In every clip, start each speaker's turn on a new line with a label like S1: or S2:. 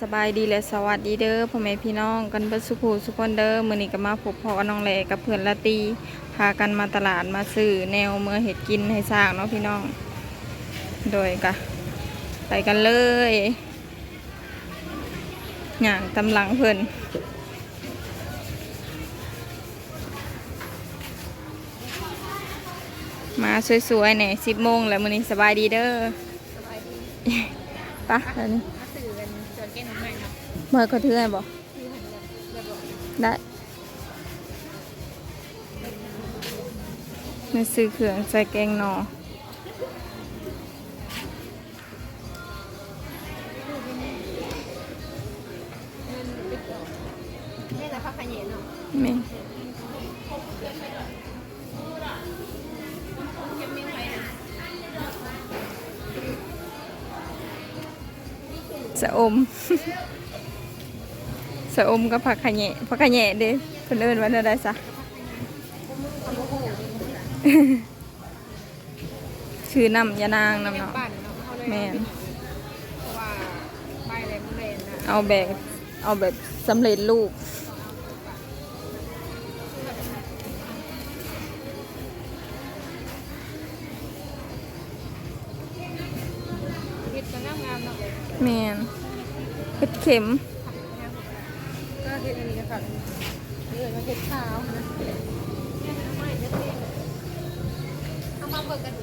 S1: สบายดีและสวัสดีเด้อพ่อแม่พี่น้องกันเบิดสุขูสุกคนเด้อมื้อนี้ก็มาพบพ่อน้องแหลกับเพื่อนละตีพากันมาตลาดมาซื้อแนวเมื่อเห็ดกินให้สร้างเนาะพี่น้อง โดยกะไปกันเลยย่างตำหลังเพิ่นมาสวยๆเนี่ยสิบโมงแล้วมื้อนี้สบายดีเด้อ
S2: สบายดี
S1: ปะแล้วนี่
S2: มาสื่อ กันจนแก้น้ำใหม่เนาะ
S1: เมื่อก็ถือให้บอก
S2: คือหันกันเรียบร้อย
S1: ได้มาซื้อเครื่องใส่แกงหนอ
S2: เงิ
S1: สะอมสะอมกับผักขะแหน่ผักขะแหน่เด้เพิ่นเอิ้นว่าได้ซะ
S2: ทำโอ้โหเลยมึงจ้ะ
S1: ชื่อน้ำยานางน้ำ
S2: เก็บ
S1: เนาะ
S2: บ้านเนาะเอาเลย
S1: แม่น
S2: เพราะว่าใบอะไรมันเลนนะ
S1: เอาแบบเอาแบบสำเร็จรูป แมนเห็ดเข็ม
S2: ก็เห็ดอันนี้กันก่อนเออมาเก็ดขาวนะไม่เอามาเบิกกัน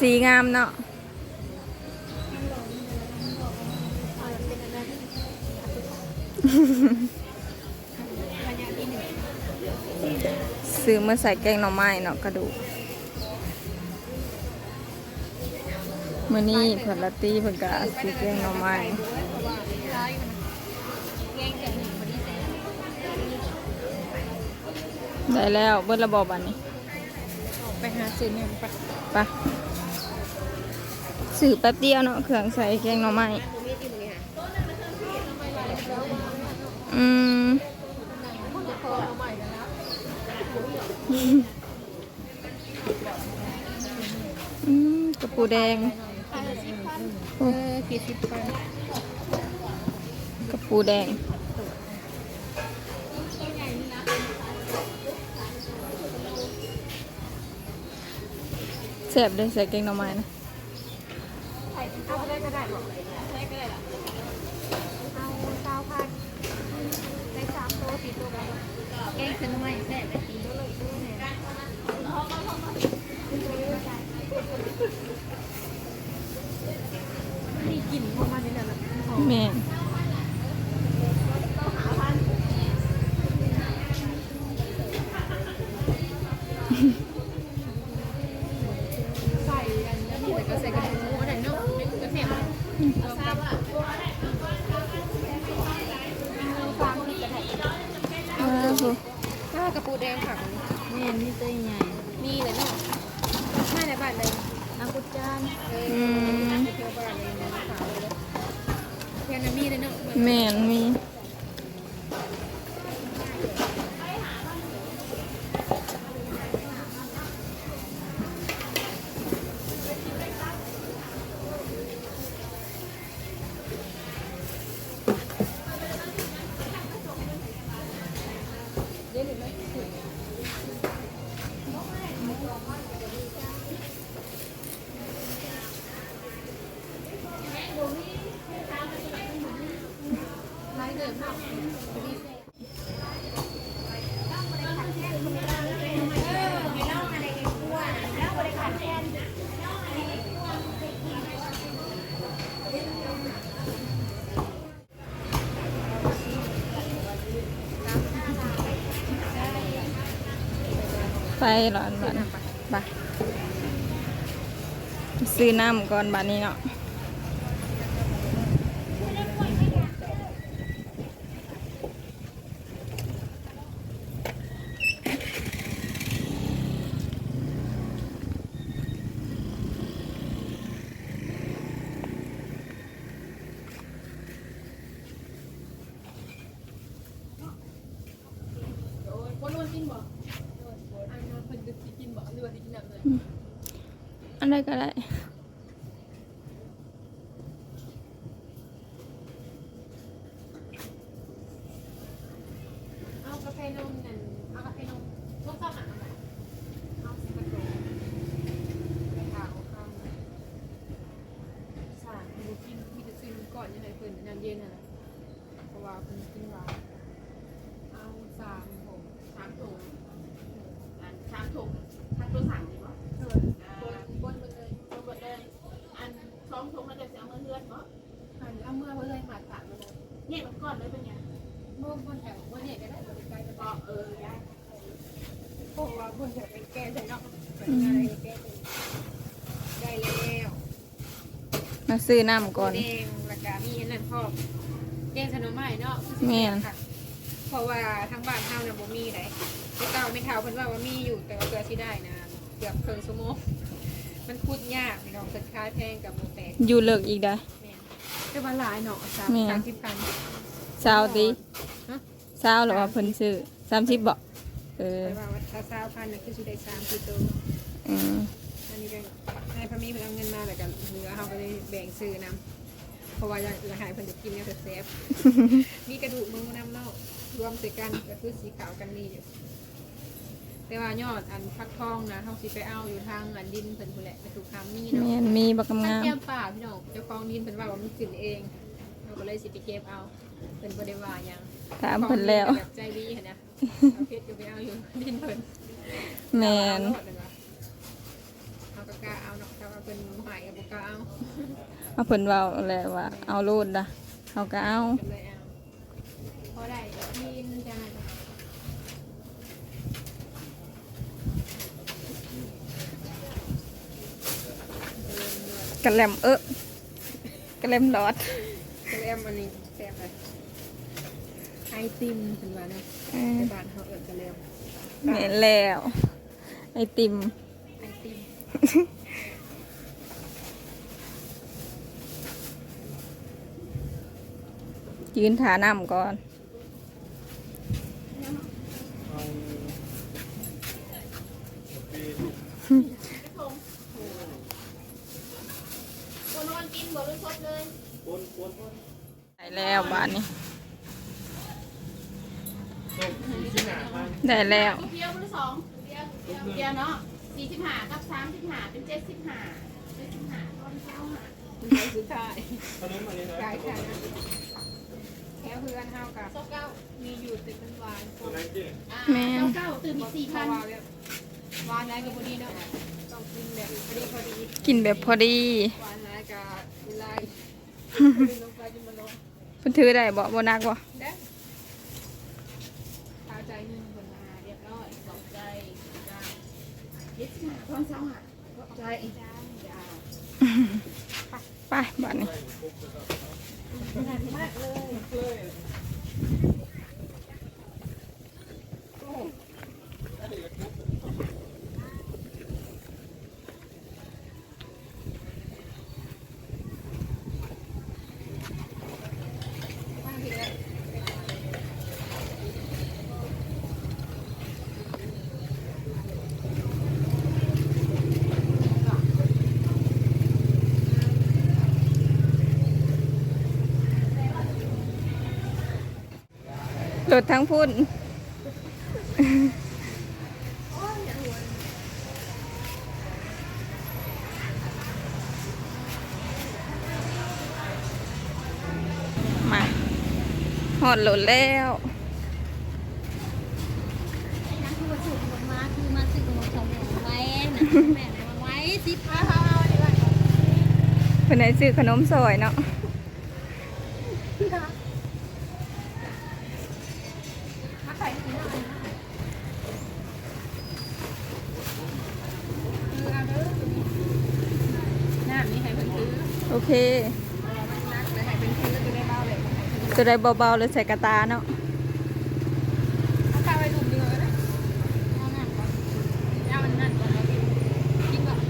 S1: สีงามเนาะ
S2: เอาเป็นอันนั้นระยะที่หนึ่ง
S1: ซื้อมาใส่แกงหน่อไม้เนาะกระดูกมื้อนี้เพิ่นละตีเพิ่นก็ซื้อแกงหน่อไม้
S2: เพราะว่าร้ายมันแย่งกันหนึ่งวันนี้เสร็จ
S1: ได้แล้วเบิดระบบอันนี้
S2: ไปหาซื้อเนี่ยไป
S1: ไป สื่อแป๊บเดียวเนาะเครื่องใส่แกงหน่อไม้อืม
S2: อืมก
S1: ระปูแดง
S2: เออกี่สิบพัน
S1: กระปูแดงแซ่บเลยใส่แกงหน่อไม้นะ
S2: เอาได้ก็ได้บอกได้ก็ได้ละเอาเก้าพันได้สามตัวสี่ตัวกันแกงขึ้นไม่แซ่บไปตีตัวเลยตัวเนี่ยนี่กลิ่นข้ามาในนั้นแหละ
S1: แม่
S2: ไฟร้
S1: อ
S2: นบ้านไป
S1: ซื้อน้ำก่อนบ้าน
S2: นี้เนาะ ย็นน่ะนะเพราะว่าเพิ่นกินหวานเอาสามผม
S3: สามถุงอันสามถุงถ้าตัวสั่งดีป่ะ
S2: เออ
S3: บนบนมดเลยบนหมดเลยอันสองถุงมันจะเอามาเลือดป่ะ
S2: อันเอาเมื่อเมื่อเลยหมาดสามมาเลย
S3: เนี่ยมันก้อนเลยเป็นไง
S2: เมื่อบนแถวบนเนี่ยก็ได้บนไกลกัน
S3: ก็เออได้
S2: พราะว่าบนแถวเป็นแก้ใส่เนาะเป็นอะไรแก้ได้แล้ว
S1: มาซื้อน้ำก่อน
S2: แดง พร้อมแกงขนมใหม่เนาะ
S1: แม่น
S2: เพราะว่าทางบ้านเฮาน่ะบ่มีไดแต่เก่าไม่เท่าเพิ่นว่าว่ามีอยู่แต่ว่าเกือสิได้นะเกือบครึ่งชั่วโมงมันพูดยากพี่น้องเพิ่นคายแพงกับหมูแตก
S1: อยู่เลิกอีกได้
S2: แม่นแต่ว่าหลายเนาะสาม
S1: แม่น
S2: สามสิบพัน
S1: เช้าติ
S2: ฮะ
S1: เช้าหรือว่าเพิ่นซื้อ30บ่เออ
S2: แต่ว่าถ้าสาวพันน่ะคือสิได้สามสิบตัว
S1: อืม
S2: อันนี้ก็ให้พอมีเพิ่นเอาเงินมาแล้วก็เหลือเฮาก็เลยแบ่งซื้อนํ เพราะว่าอยากจะให้เพิ่นจะกินเนี่ยแซ่บๆ มีกระดูกหมูน้ำเน่ารวมใส่กันก็คือสีขาวกันนี่อยู่ แต่ว่ายอดอันฟักทองนะเขาสิไปเอาอยู่ทางอันดินเพิ่นพุ่นแหละไปถูกทางมีเนาะ
S1: แม่นมีบัก
S2: ทาง
S1: งาม
S2: แก้มป่าพี่น้องเจ้าของดินเพิ่นว่าว่ามันขึ้นเองเราก็เลยสิไปเก็บเอาเพิ่นบ่ได้ว่าหยัง
S1: ๆถามเพิ่นแล้ว
S2: แบบใจดีหั่นนะเอาเพชรก็ไปเอาอยู่ดินเพิ่น
S1: แม่น
S2: เอาเพิ่นว่าเอาก็กล้าเอาเนาะแต่ว่าเพิ่นบ่ใหายก็บ่กล้าเอา
S1: เอาเพิ่นเว้าแหละว่า เอาโลดล่ะเฮาก็เอา
S2: ก็เลยเอาพอได้ดินจังนั้น
S1: กระแลมเอะกระแลมหลอด
S2: ก็เลยเอาอันนี้แซ่บเลยไอติมเพิ่นว่านะ
S1: เออ
S2: ในบ้านเขาเอิ้นกันแล้ว
S1: แม่นแล้ว ไอติม
S2: ไอติม
S1: ยืนถาน้ำก่อนได้แล้วบ้าทนี้ ได้แล้ว
S3: เดียวคนสองเดียวเดียวเนาะสี่สิบห้ากับสามสิบห้าเป็นเจ็ดสิบห้าเจ็ดสิบห้าตอนเช้าห้า
S2: คุณยายสุ ดท้ายกายค่ะแค่เพื่อนเฮากับ
S3: โซเก้า
S2: มีอยู่ติดเป็นหวานพวก
S3: อ่า
S1: แม่
S3: เก้าเก้าตื่นอีกสี่
S2: เพ
S3: พั
S2: ราะ
S3: น
S2: ว่าแบบหวานอะไรกับพอดีเนาะต้องกินแบบพอดีพอดี
S1: กินแบบพอดี
S2: หวานอะไรกับวิไลลงไปกินมาลง
S1: เพิ่นถือได้บ่บ่นักบ่
S2: ได้เท้าใจหนึ่งคนมาเรียบร้อย
S3: สองใจจ้าเจ็ดสิบห้าตอนเช้าห้าใจจ้าจ้า
S1: ไปบา ทนี้
S2: มากเลย
S1: รถทั้งพุ่นมาหอดรถแล้ว
S4: นักคือมาสูบมาคือมาสึกมาสองไว้นะแม่ไว้สิบห้า
S1: เพิ่นให้ซื้อขนมซอยเนาะ
S2: มาใส่ถุงหน่อยคือเอาเด้อตัวนี้น้
S1: เคตัวใดเบาๆเลยใส่กระตาเนาะ
S2: เอาข้าวไปดุมดีกว่าก็ได้
S4: เอานั่นก่อน
S2: เอามันนั่นก่อนแล้วกินก่อน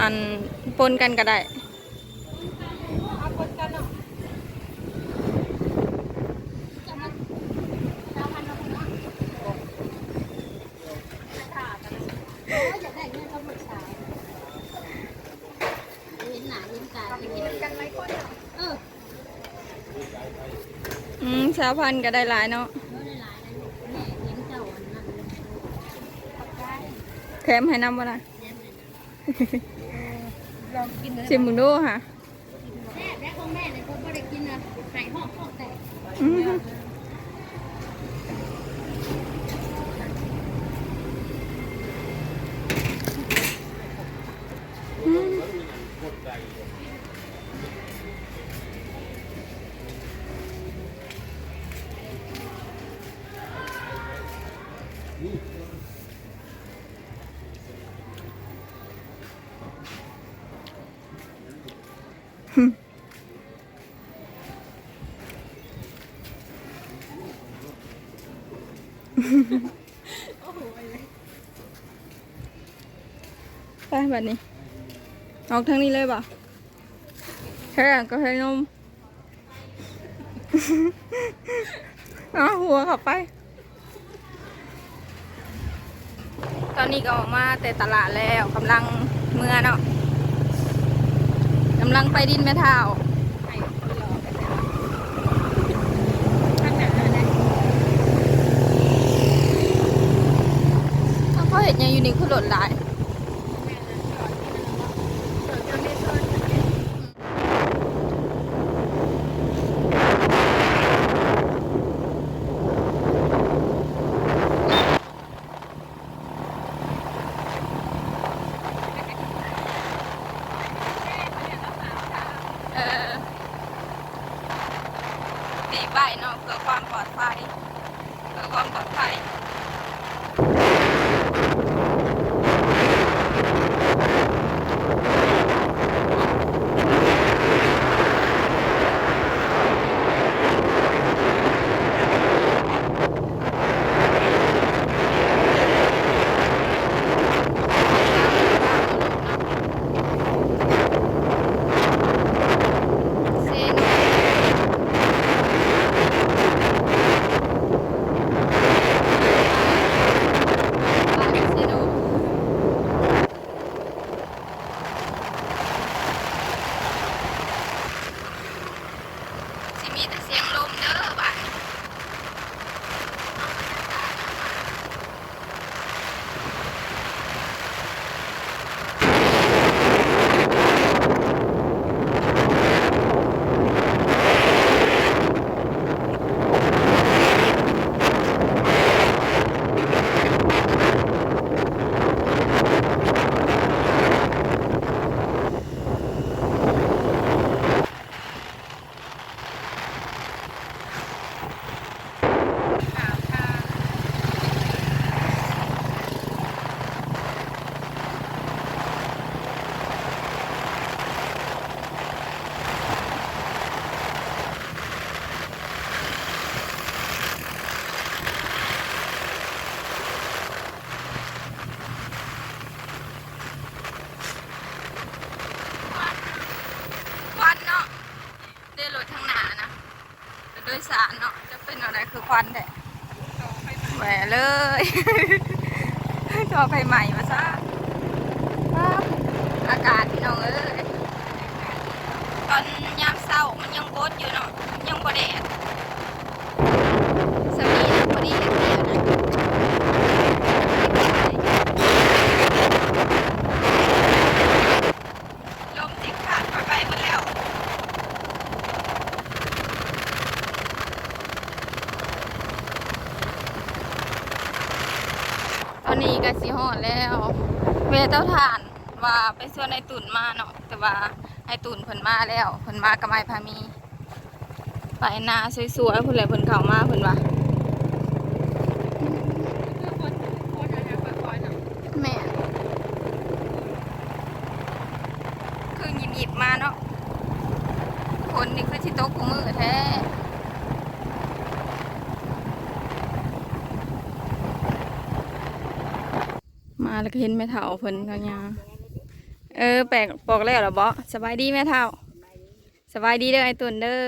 S1: อันปนกันก็ได้
S2: เอาคนกันเนาะ
S4: จะมาเจ้าพันธุ์เราคนเนาะโอ้ยอยากได้เงินเขาหมดสายเห็นหนาเห็นตา
S2: เอาไป
S4: เป็น
S2: กินกันไหมคนเนาะ
S4: เออ
S1: อืม สาวพันธุ์ก็ได้หลายเนาะ
S4: เมื่อหลายๆนะแม่เลี้ยงเจ้าอันนั้นเลย
S1: แถมให้น้ำบ่ล่ะ
S4: แม่เลยนะ
S2: ลองกินเลย
S1: ชิมมึงดูค่ะ
S4: แม่แม่ของแม่เนี่ยคนไม่ได้กินนะไข่หอกหอกแตก
S1: อืม บบนี้ ออกทางนี้เลยป่ะแค่ก็ให้นมเอาหัวข้าไป ตอนนี้ก็ออกมาแต่ตลาดแล้วกำลังเมื่อเนาะกำลังไปดินแม่เท้า
S2: วข้างหน้าอะไร
S1: ถ้าเขาเห็นยังอยู่นี่คือหล่นหลาย
S2: แม่นะจอดที่นั่นแล้วจอดจนไม่ชน
S1: เออตีใบ เนาะเพื่อความปลอดภัยเพื่อความปลอดภัย เซโนบาเซโนสิมีแต่เสียงลมเด้อบ้าน
S2: ข่าวค่ะ
S1: ควันเนาะได้รถทางหนานะเป็นโดยสารเนาะจะเป็นอะไรคือควันแหละ แหวเลยจอไปใหม่มาซะอากาศพี่น้องเอ้ยตอนยามเศร้ามันยังโกดอยู่เนาะยังบ่แดดสมีนพอดีเดียวนะลมติดขาดไปหมดแล้ว ตอนนี้ก็สิฮอดแล้ วเวเต้าถ่านว่าไปส่วนไอตุ่นมาเนาะแต่ว่าไอตุนเพิ่นมาแล้วเพิ่นมากับไม้พามี ไปนาสวยๆเพิ่นเลยเพิ่นเข้ามาเพิ่นว่าแม่คือหยิบหยิบๆมาเนาะคนนี่คือที่โต๊ะกูมือแท้ มา แล้วก็เห็นแม่เฒ่าเพิ่นเขายางเออแปลกบอกแล้วเหรอบ่สบายดีแม่เฒ่า สบายดีเด้อไอ้ตุนเด้อ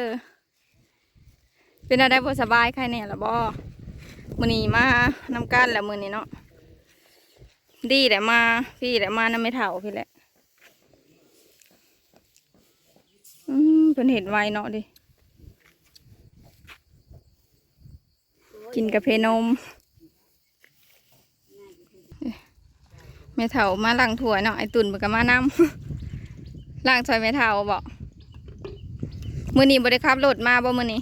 S1: เป็นอะไรบ่สบายใครเนี่ยล่ะบ่มื้อนี้มานำกันแหละมื้อนี้เนาะดีแหละมา พี่แหละมานำไม่เฒ่าพี่แหละอืมเพิ่นเห็นไวเนาะดิกินกาแฟนม แม่เฒ่ามาล้างถ้วเนาะไอตุ่นมันก็มานำล้างถ้วยแม่เฒ่าบอกมื้อนี้บ่ได้ขับรถมาบ่มื้อนี้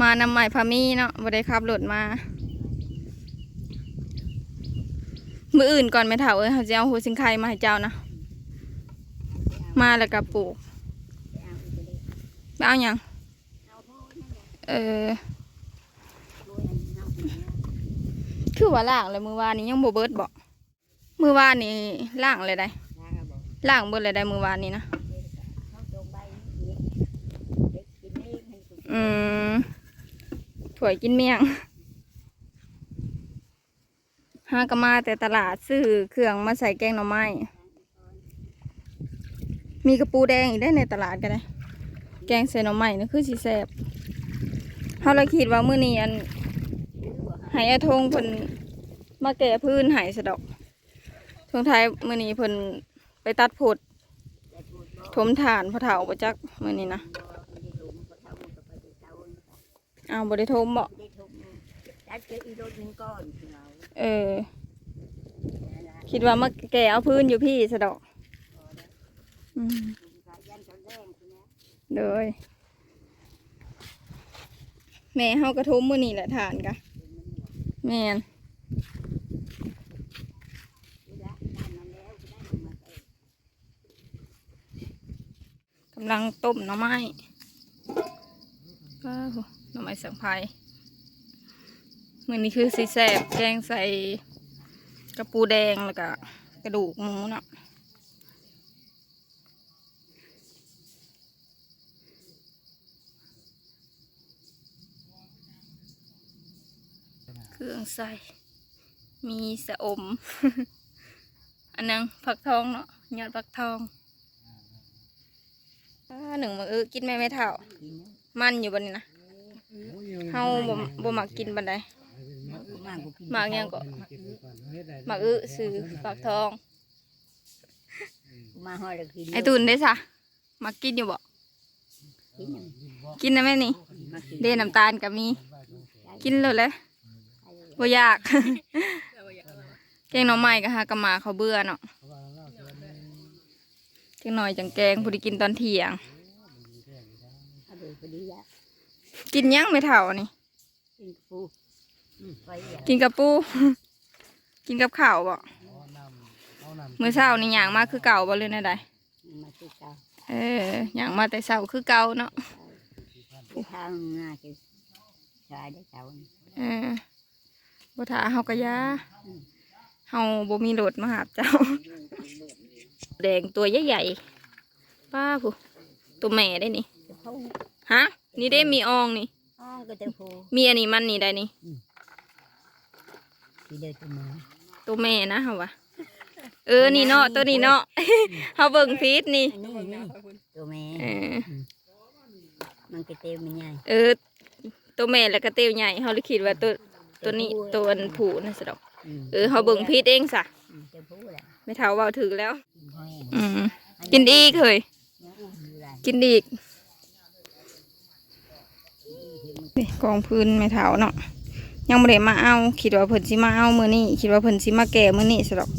S1: มานำใหม่พามีเนาะบ่ได้ขับรถมา มื้ออื่นก่อนแม่เฒ่าเอ้ยเขาจะเอาหัวสิงไข่มาให้เจ้านะมาแล้วก็ปลูกเอาหยังเออคือว่าล่างเลยมือวานนี้ยังโบเบิร์ดบ่ มือวานนี้ล่างเลยได้ล่างเบิดเลยได้มือวานนี้นะอืมถั่วกินเมี่ยงห้ากมาแต่ตลาดซื้อเครื่องมาใส่แกงหน่อไม้มีกระปูแดงอีกได้ในตลาดก็ได้ แกงใส่หน่อไม้นี่คือสิแซบเฮาเลยคิดว่ามื้อนี้อันหายอทงเพิ่นมาแก่พื้นหายสะดอก ทงไทายมื้อนี้เพิ่นไปตัดผดถมฐานพระเถาประจักมื้อนี้นะเอาบ่ได้ทมบ่
S4: เออ
S1: คิดว่ามาแก่เอาพื้นอยู่พี่สะดอกเลยแม่เฮากระทมมือนี้แหละฐานกะ แม่น กำลังต้มหน่อไม้ว้าวหน่อไม้สังไพรมือนี้คือสีแสบแกงใส่กระปูแดงแล้วก็กระดูกหมูเนาะเครื่องใส่ มีสะอม อันนึงผักทองเนาะยอดผักทอง หนึ่งมือเออกินแม่ไม่เท่า มันอยู่บนนี้นะเฮาบ่บ่มักกินบันไดหมากหยังก็หมากอื้อซื้อปากทอง
S4: มาห่อเลยกิน
S1: ไอตุนได้ซะมักกินอยู่บ่กินนะแม่นี่ เด้น้ำตาลก็มี กินเลยเลยบ่อยาก แกงหน่อไม้ก็หากะหมาเขาเบื่อเนาะ จังหน่อยจังแกงผู้ที่กินตอนเที่ยง
S4: เอาไปพอดีละ
S1: กินหยังไม่เท่านี่
S4: กินปูไปอะ
S1: กินกับปู กินกับข้าวบ่มื้อเช้านี่ย่างมาคือเก่าบ่เลยนะใด
S4: มาที่เก่า
S1: เออย่างมาแต่เช้าคือเก่าเนาะ
S4: ที่ทางงาคือชายได้เก่า
S1: เออบ่ถาเฮาก็ยาเฮาบ่มีรถมาหาเจ้า แดงตัวใหญ่ๆป้าผู้ตัวแม่ได้นี่
S4: จะพู
S1: ฮะนี่ได้มีอองนี่
S4: อ๋อก็จะพู
S1: มีอันนี้มันนี่ได้นี่
S4: ที่เดินตัวมือ
S1: ตัวแม่นะเฮาวะเออนี่เนาะตัวนี้เนาะเฮาเบิ่งฟีดนี่
S4: อันนี้นี่ตัวแม่
S1: เออ
S4: มันก็เต็มมันใหญ่
S1: เออ ตัวแม่แล้วก็เตียวใหญ่เฮาเลยคิดว่าตัวตัวนี้ตัวอันผูนะสะดอกเออเฮาเบิ่งพีดเองซะ
S4: จะพูแหละ
S1: ไม่เท่าเว้าถึกแล้ว
S4: กิน ห้อย
S1: อืมกินอีกเคย
S4: ยังอุ้มอยู่ไร
S1: กินอีกนี่กองพื้นไม่เท่าเนาะยังบ่ได้มาเอาคิดว่าเพิ่นสิมาเอามื้อนี้คิดว่าเพิ่นสิมาแก่มื้อนี้ซะดอก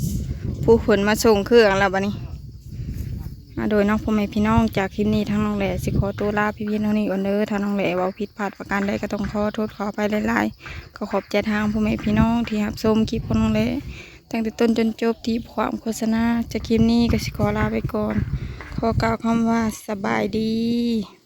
S1: ผู้เพิ่นมาส่งเครื่องแล้วบัดนี้มาโดยน้องพ่อแม่พี่น้องจากคลิปนี้ทั้งน้องแหล่สิขอตัวลาพี่พี่น้องนี่ก่อนเด้อถ้าน้องแหล่เว้าผิดพลาดประการใดก็ต้องขอโทษขออภัยหลายๆก็ขอบใจทางพ่อแม่พี่น้องที่รับชมคลิปของน้องแหล่ ตั้งแต่ต้นจนจบที่ความโฆษณาจากคลิปนี้ก็สิขอลาไปก่อน ขอกล่าวคำว่าสบายดี